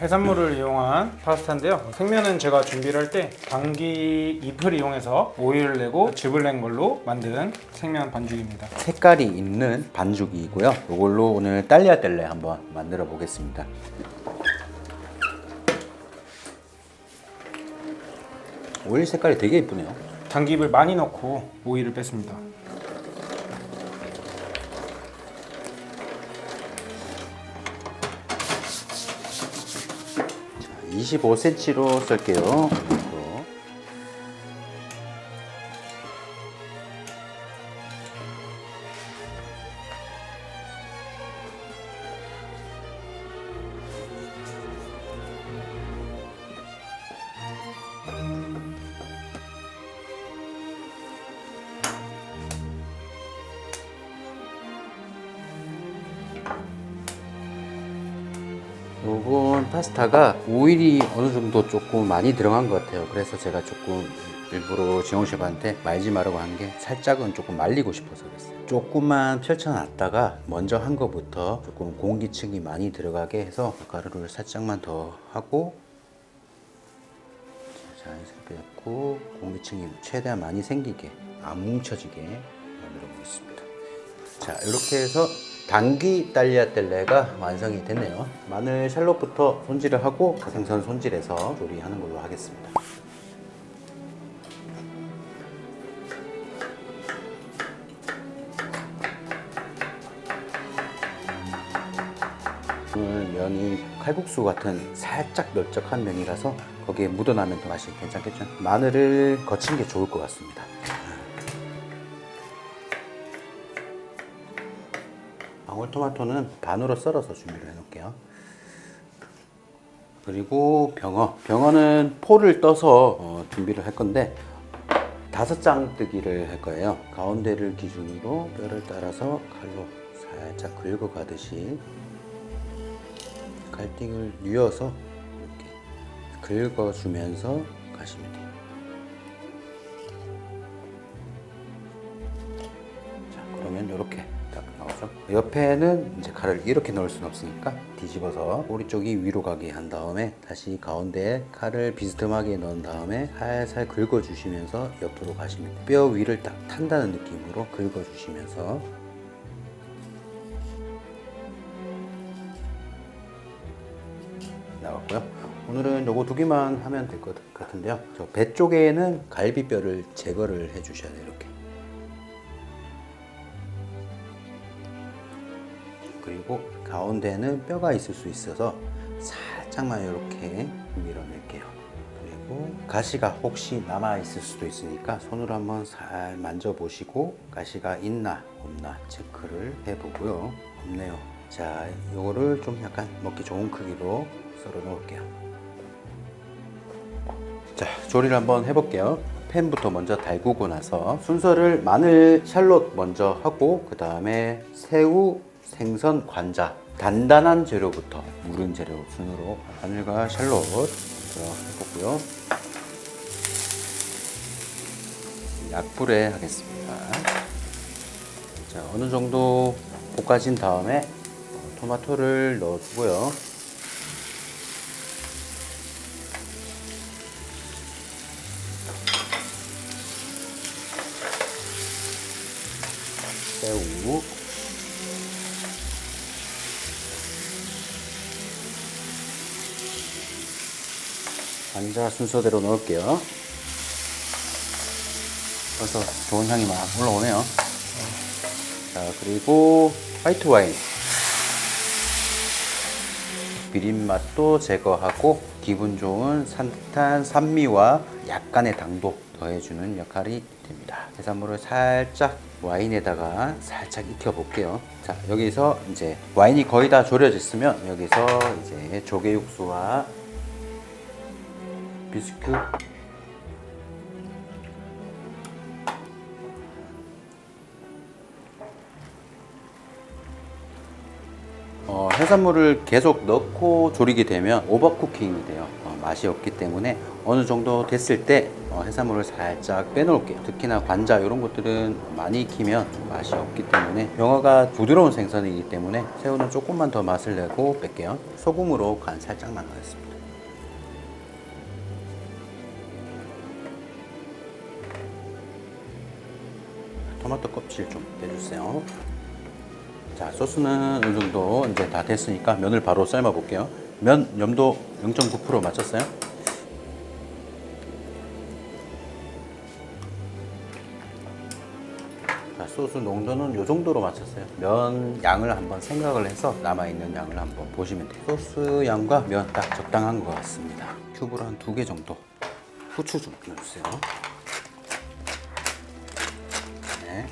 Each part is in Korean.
해산물을 이용한 파스타인데요. 생면은 제가 준비를 할때 당귀 잎을 이용해서 오일을 내고 즙을 낸 걸로 만든 생면 반죽입니다. 색깔이 있는 반죽이고요. 이걸로 오늘 딸리아뗄레 한번 만들어 보겠습니다. 오일 색깔이 되게 이쁘네요. 당귀 잎을 많이 넣고 오일을 뺐습니다. 25cm로 쓸게요. 요건 파스타가 오일이 어느 정도 조금 많이 들어간 것 같아요. 그래서 제가 조금 일부러 지용 셰프한테 말지 말라고 한 게 살짝은 조금 말리고 싶어서 그랬어요. 조금만 펼쳐놨다가 먼저 한 것부터 조금 공기층이 많이 들어가게 해서 가루를 살짝만 더 하고 자연스럽게 잡고 공기층이 최대한 많이 생기게 안 뭉쳐지게 만들어 보겠습니다. 자 이렇게 해서 당귀 딸리아텔레가 완성이 됐네요. 마늘 샬롯부터 손질을 하고 생선 손질해서 조리하는 걸로 하겠습니다. 오늘 면이 칼국수 같은 살짝 널쩍한 면이라서 거기에 묻어나면 더 맛이 괜찮겠죠? 마늘을 거친 게 좋을 것 같습니다. 방울토마토는 반으로 썰어서 준비를 해 놓을게요. 그리고 병어. 병어는 포를 떠서 어, 준비를 할 건데 다섯 장 뜨기를 할 거예요. 가운데를 기준으로 뼈를 따라서 칼로 살짝 긁어가듯이 갈등을 뉘어서 이렇게 긁어주면서 가시면 돼요. 자, 그러면 이렇게 딱 나오죠. 옆에는 이제 칼을 이렇게 넣을 수는 없으니까 뒤집어서 꼬리 쪽이 위로 가게 한 다음에 다시 가운데에 칼을 비스듬하게 넣은 다음에 살살 긁어주시면서 옆으로 가시면. 뼈 위를 딱 탄다는 느낌으로 긁어주시면서 나왔고요. 오늘은 요거 두 개만 하면 될 것 같은데요. 저 배 쪽에는 갈비뼈를 제거를 해 주셔야 돼요. 이렇게. 그리고 가운데는 뼈가 있을 수 있어서 살짝만 이렇게 밀어낼게요. 그리고 가시가 혹시 남아 있을 수도 있으니까 손으로 한번 살 만져보시고 가시가 있나 없나 체크를 해보고요. 없네요. 자, 요거를 좀 약간 먹기 좋은 크기로 썰어 놓을게요. 자, 조리를 한번 해볼게요. 팬부터 먼저 달구고 나서 순서를 마늘 샬롯 먼저 하고 그 다음에 새우, 생선, 관자 단단한 재료부터 무른 재료 순으로 마늘과 샬롯 먼저 해보고요. 약불에 하겠습니다. 자, 어느 정도 볶아진 다음에 어, 토마토를 넣어주고요. 새우 관자 순서대로 넣을게요. 벌써 좋은 향이 막 올라오네요. 자, 그리고 화이트 와인. 비린 맛도 제거하고 기분 좋은 산뜻한 산미와 약간의 당도 더해주는 역할이 됩니다. 해산물을 살짝 와인에다가 살짝 익혀 볼게요. 자, 여기서 이제 와인이 거의 다 졸여졌으면 여기서 이제 조개 육수와 비스큐 어, 해산물을 계속 넣고 조리게 되면 오버쿠킹이 돼요. 어, 맛이 없기 때문에 어느 정도 됐을 때 어, 해산물을 살짝 빼놓을게요. 특히나 관자 이런 것들은 많이 익히면 맛이 없기 때문에 병어가 부드러운 생선이기 때문에 새우는 조금만 더 맛을 내고 뺄게요. 소금으로 간 살짝만 하겠습니다. 토마토 껍질 좀 빼주세요. 자 소스는 어느 정도 이제 다 됐으니까 면을 바로 삶아 볼게요. 면 염도 0.9% 맞췄어요? 자 소스 농도는 이 정도로 맞췄어요. 면 양을 한번 생각을 해서 남아 있는 양을 한번 보시면 돼요. 소스 양과 면 딱 적당한 것 같습니다. 큐브로 한 두 개 정도. 후추 좀 넣어주세요. 네.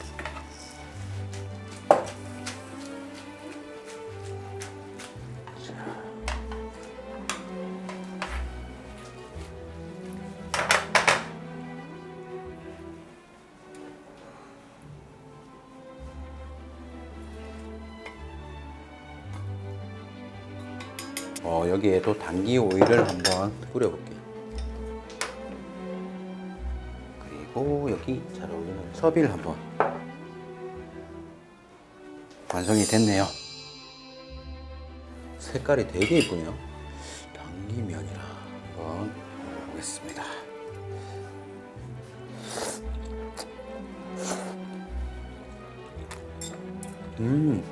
어, 여기에도 당기 오일을 한번 뿌려볼게요. 그리고 여기 잘 어울리는 서비를 한번 완성이 됐네요. 색깔이 되게 이쁘네요. 당기면이라 한번 먹어보겠습니다. 음,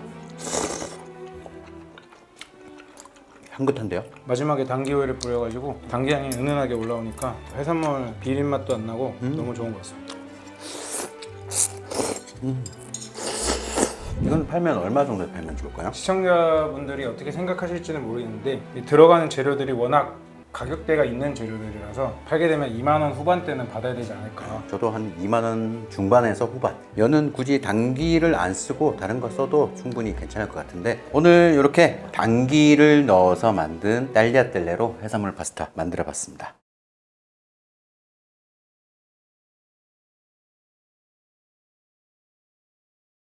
향긋한데요? 마지막에 당기 오일을 뿌려가지고 당기향이 은은하게 올라오니까 해산물 비린 맛도 안 나고 너무 좋은 것 같습니다. 이건 팔면 얼마 정도 팔면 좋을까요? 시청자분들이 어떻게 생각하실지는 모르겠는데 이 들어가는 재료들이 워낙 가격대가 있는 재료들이라서 팔게 되면 2만 원 후반대는 받아야 되지 않을까. 저도 한 2만 원 중반에서 후반. 면은 굳이 당기를 안 쓰고 다른 거 써도 충분히 괜찮을 것 같은데 오늘 이렇게 당기를 넣어서 만든 딸리아텔레로 해산물 파스타 만들어 봤습니다.